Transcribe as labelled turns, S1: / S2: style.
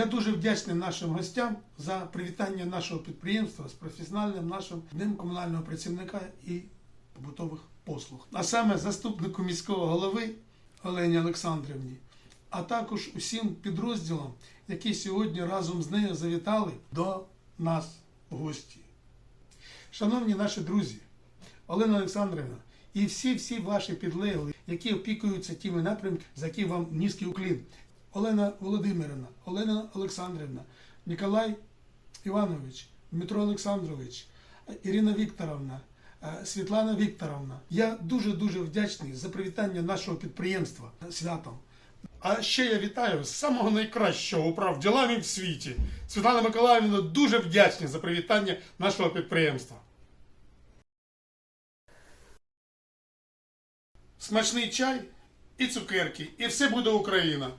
S1: Я дуже вдячний нашим гостям за привітання нашого підприємства з професіональним нашим днем комунального працівника і побутових послуг. А саме заступнику міського голови Олені Олександрівні, а також усім підрозділам, які сьогодні разом з нею завітали до нас в гості. Шановні наші друзі, Олена Олександрівна і всі-всі ваші підлеглі, які опікуються тими напрямками, за які вам низький уклін. Олена Володимирівна, Олена Олександрівна, Ніколай Іванович, Дмитро Олександрович, Ірина Вікторовна, е, Світлана Вікторовна. Я дуже-дуже вдячний за привітання нашого підприємства святом. А ще я вітаю з самого найкращого управ ділами в світі. Світлана Миколаївна дуже вдячні за привітання нашого підприємства. Смачний чай і цукерки, і все буде Україна.